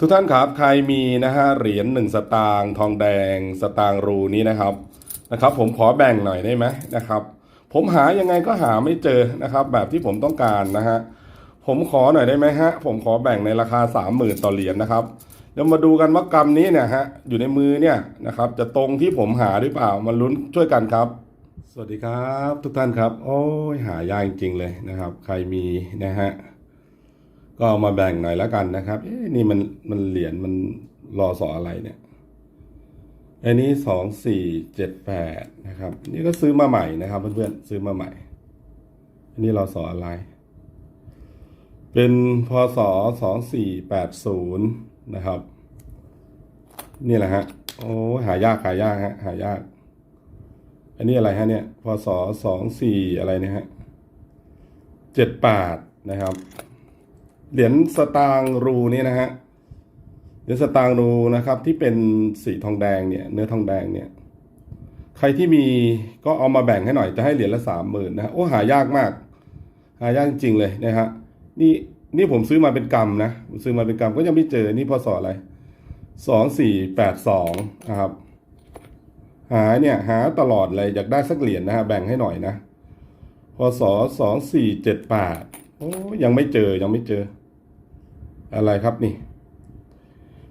ทุกท่านครับใครมีนะฮะเหรียญหนึ่งสตางค์ทองแดงสตางค์รูนี้นะครับนะครับ ผมขอแบ่งหน่อยได้ไหมนะครับ ผมหายังไงก็หาไม่เจอนะครับ แบบที่ผมต้องการนะฮะผมขอหน่อยได้ไหมฮะ ผมขอแบ่งในราคาสามหมื่นต่อเหรียญนะครับเดี๋ยวมาดูกันว่ากรรมนี้เนี่ยฮะอยู่ในมือเนี่ยนะครับ จะตรงที่ผมหาหรือเปล่ามาลุ้นช่วยกันครับ สวัสดีครับ ทุกท่านครับ โอ้ยหายากจริงๆเลยนะครับ ใครมีนะฮะ ก็เอามาแบ่งหน่อยแล้วกันนะครับเอ๊นี่มันมันเหรียญมันรอสออะไรเนี่ย อันนี้สองสี่เจ็ดแปดนะครับ นี่ก็ซื้อมาใหม่นะครับเพื่อนๆซื้อมาใหม่ อันนี้รอสออะไร เป็นพศสองสี่แปดศูนย์นะครับ นี่แหละฮะ โอ้หายากหายากฮะหายาก อันนี้อะไรฮะเนี่ย พศสองสี่อะไรเนี่ยฮะเจ็ดแปดนะครับ เหรียญสตางรูนี่นะฮะเหรียญสตางรูนะครับที่เป็นสีทองแดงเนี่ยเนื้อทองแดงเนี่ยใครที่มีก็เอามาแบ่งให้หน่อยจะให้เหรียญละสามหมื่นนะฮะโอ้หายากมาก หายากจริงๆเลยนะฮะนี่นี่ผมซื้อมาเป็นกรรมนะผมซื้อมาเป็นกรรมก็ยังไม่เจอนี่พศอะไรสองสี่แปดสองนะครับ หาเนี่ยหาตลอดเลยอยากได้สักเหรียญนะฮะแบ่งให้หน่อยนะพศสองสี่เจ็ดแปดโอ้ยังไม่เจอยังไม่เจอ อะไรครับนี่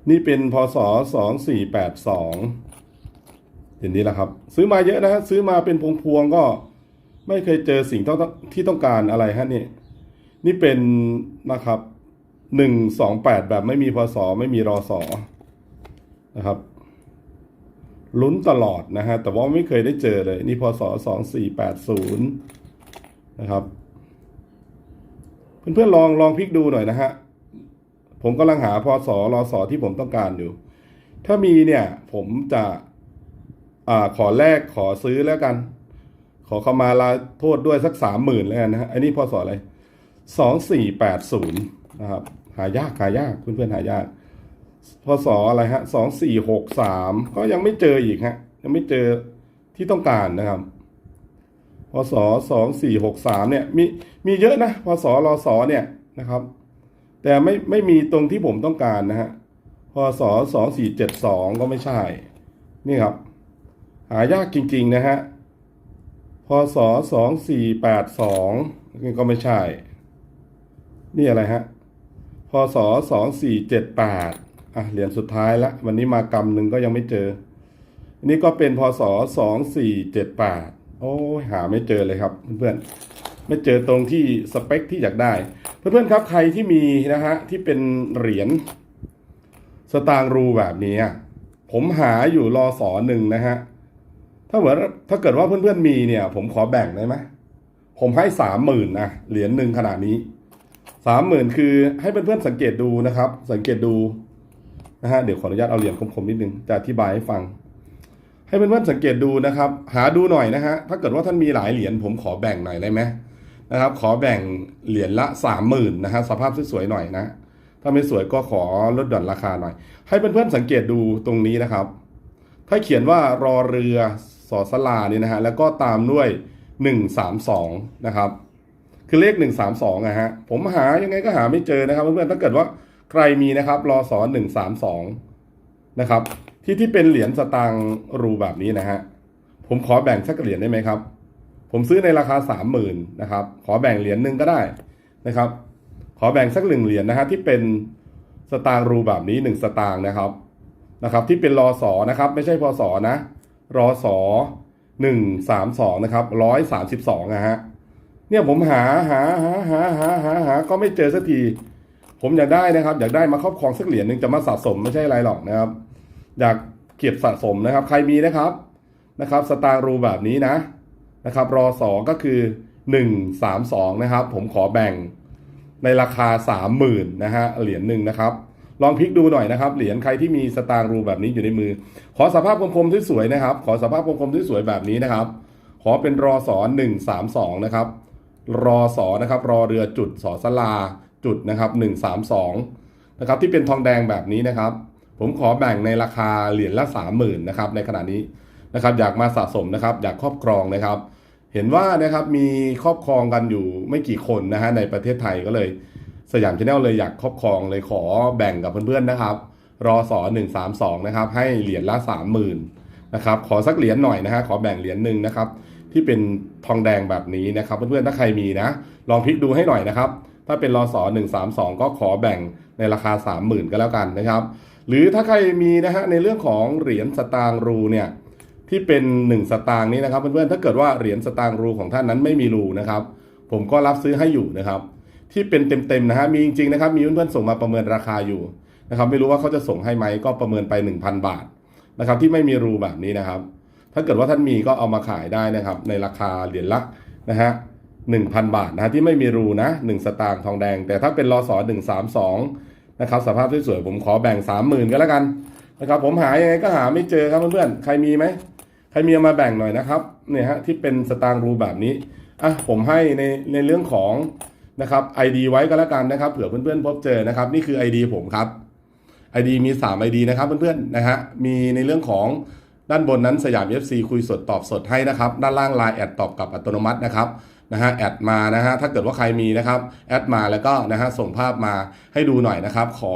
นี่เป็นพศสองสี่แปดสองเห็นนี้แหละครับ ซื้อมาเยอะนะฮะซื้อมาเป็นพวงๆก็ไม่เคยเจอสิ่งต้องที่ต้องการอะไรฮะนี่นี่เป็นนะครับหนึ่งสองแปดแบบไม่มีพศไม่มีรอสอนะครับลุ้นตลอดนะฮะ แต่ว่าไม่เคยได้เจอเลย นี่พศสองสี่แปดศูนย์นะครับ เพื่อนๆลองลองพลิกดูหน่อยนะฮะ ผมกำลังหาพศรอสอที่ผมต้องการอยู่ ถ้ามีเนี่ยผมจะอ่าขอแลกขอซื้อแล้วกัน ขอเข้ามาลาโทษด้วยสักสามหมื่นแล้วกันนะฮะอันนี้พศอะไรสองสี่แปดศูนย์นะครับ หายากหายากเพื่อนๆหายากพศอะไรฮะสองสี่หกสามก็ยังไม่เจออีกฮะ ยังไม่เจอที่ต้องการนะครับพศสองสี่หกสามเนี่ยมีมีเยอะนะพศรอสอเนี่ยนะครับ แต่ไม่ไม่มีตรงที่ผมต้องการนะฮะพศสองสี่เจ็ดสองก็ไม่ใช่ นี่ครับ หายากจริง ๆ นะฮะพศสองสี่แปดสองนี่ก็ไม่ใช่ นี่อะไรฮะพศสองสี่เจ็ดแปดอะเหรียญสุดท้ายละวันนี้มากำหนึ่งก็ยังไม่เจออันนี้ก็เป็นพศสองสี่เจ็ดแปดโอ้หาไม่เจอเลยครับเพื่อนๆ ไม่เจอตรงที่สเปคที่อยากได้ เพื่อนๆครับใครที่มีนะฮะที่เป็นเหรียญสตางรูแบบนี้ผมหาอยู่รอสอหนึ่งนะฮะถ้าเหมือนถ้าเกิดว่าเพื่อนๆมีเนี่ย ผมขอแบ่งได้ไหมผมให้สามหมื่นนะเหรียญหนึ่งขนาดนี้สามหมื่นคือให้เพื่อนๆสังเกตดูนะครับ สังเกตดูนะฮะเดี๋ยวขออนุญาตเอาเหรียญคมๆนิดนึงจะอธิบายให้ฟัง ให้เพื่อนๆสังเกตดูนะครับ หาดูหน่อยนะฮะถ้าเกิดว่าท่านมีหลายเหรียญผมขอแบ่งหน่อยได้ไหม นะครับ ขอแบ่งเหรียญละสามหมื่นนะฮะสภาพสวยๆหน่อยนะ ถ้าไม่สวยก็ขอลดหย่อนราคาหน่อย ให้เพื่อนๆสังเกตดูตรงนี้นะครับ ถ้าเขียนว่ารอเรือสอสลาเนี่ยนะฮะแล้วก็ตามด้วยหนึ่งสามสองนะครับคือเลขหนึ่งสามสองนะฮะผมหายังไงก็หาไม่เจอนะครับเพื่อนๆถ้าเกิดว่าใครมีนะครับรอสอหนึ่งสามสองนะครับ ที่ที่เป็นเหรียญสตางค์รูแบบนี้นะฮะผมขอแบ่งสักเหรียญได้ไหมครับ ผมซื้อในราคาสามหมื่นนะครับ ขอแบ่งเหรียญหนึ่งก็ได้นะครับ ขอแบ่งสักหนึ่งเหรียญนะฮะที่เป็นสตางค์รูแบบนี้หนึ่งสตางค์นะครับนะครับ ที่เป็นรอสอนะครับ ไม่ใช่พศนะรอสอหนึ่งสามสองนะครับร้อยสามสิบสองนะฮะเนี่ยผมหาหาหาหาหาหาหาก็ไม่เจอสักที ผมอยากได้นะครับ อยากได้มาครอบครองสักเหรียญหนึ่งจะมาสะสมไม่ใช่อะไรหรอกนะครับ อยากเก็บสะสมนะครับ ใครมีนะครับนะครับ สตางค์รูแบบนี้นะ นะครับรอสอก็คือหนึ่งสามสองนะครับ ผมขอแบ่งในราคาสามหมื่นนะฮะเหรียญหนึ่งนะครับ ลองพลิกดูหน่อยนะครับ เหรียญใครที่มีสตางค์รูแบบนี้อยู่ในมือ ขอสภาพคมๆที่สวยนะครับ ขอสภาพคมๆที่สวยแบบนี้นะครับ ขอเป็นรอสอหนึ่งสามสองนะครับรอสอนะครับรอเรือจุดสอสลาจุดนะครับหนึ่งสามสองนะครับที่เป็นทองแดงแบบนี้นะครับ ผมขอแบ่งในราคาเหรียญละสามหมื่นนะครับในขณะนี้ นะครับอยากมาสะสมนะครับอยากครอบครองนะครับ เห็นว่านะครับมีครอบครองกันอยู่ไม่กี่คนนะฮะในประเทศไทยก็เลยสยามชาแนลเลยอยากครอบครองเลยขอแบ่งกับเพื่อนๆนะครับรอสอหนึ่งสามสองนะครับให้เหรียญละสามหมื่นนะครับขอสักเหรียญหน่อยนะฮะขอแบ่งเหรียญหนึ่งนะครับที่เป็นทองแดงแบบนี้นะครับเพื่อนๆถ้าใครมีนะ ลองพลิกดูให้หน่อยนะครับ ถ้าเป็นรอสอหนึ่งสามสองก็ขอแบ่งในราคาสามหมื่นก็แล้วกันนะครับ หรือถ้าใครมีนะฮะในเรื่องของเหรียญสตางค์รูเนี่ย ที่เป็น 1 สตางค์นี้นะครับเพื่อนๆถ้าเกิดว่าเหรียญสตางค์รูของท่านนั้นไม่มีรูนะครับ ผมก็รับซื้อให้อยู่นะครับ ที่เป็นเต็มๆนะฮะมีจริงๆนะครับ มีเพื่อนๆส่งมาประเมินราคาอยู่นะครับ ไม่รู้ว่าเขาจะส่งให้ไหมก็ประเมินไป 1,000 บาทนะครับที่ไม่มีรูแบบนี้นะครับ ถ้าเกิดว่าท่านมีก็เอามาขายได้นะครับ ในราคาเหรียญละนะฮะ1,000บาทนะที่ไม่มีรูนะ1สตางค์ทองแดง แต่ถ้าเป็นรอสอ132นะครับสภาพสวยๆผมขอแบ่ง30,000ก็แล้วกันนะครับผมหายังไงก็หาไม่เจอครับเพื่อนๆใครมีไหม รมีเอามาแบ่งหน่อยนะครับเนี่ยฮะที่เป็นสตางค์รูแบบนี้อะผมให้ในในเรื่องของนะครับ ID ไว้ก็แล้วกันนะครับ เผื่อเพื่อนๆพบเจอนะครับ นี่คือ ID ผมครับ ID มี 3 ID นะครับเพื่อนๆนะฮะมีในเรื่องของด้านบนนั้นสยาม FC คุยสดตอบสดให้นะครับ ด้านล่าง Line แอดตอบกลับอัตโนมัตินะครับ นะฮะแอดมานะฮะถ้าเกิดว่าใครมีนะครับแอดมาแล้วก็นะฮะส่งภาพมาให้ดูหน่อยนะครับ ขอ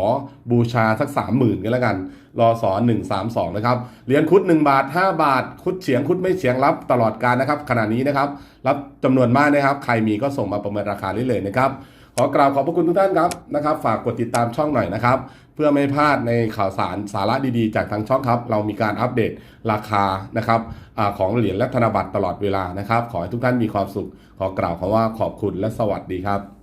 บูชาสัก 30,000กันแล้วกัน รอสอน132 นะครับเหรียญคุด 1 บาท 5 บาท คุดเฉียงคุดไม่เฉียงรับตลอดการนะครับขณะนี้นะครับ รับจำนวนมากนะครับ ใครมีก็ส่งมาประเมินราคาได้เลยนะครับ ขอกราบขอบพระคุณทุกท่านครับนะครับ ฝากกดติดตามช่องหน่อยนะครับ เพื่อไม่พลาดในข่าวสารสาระดีๆ จากทางช่องครับ เรามีการอัปเดตราคานะครับอของเหรียญและธนบัตรตลอดเวลานะครับ ขอให้ทุกท่านมีความสุข ขอกล่าวคำว่าขอบคุณและสวัสดีครับ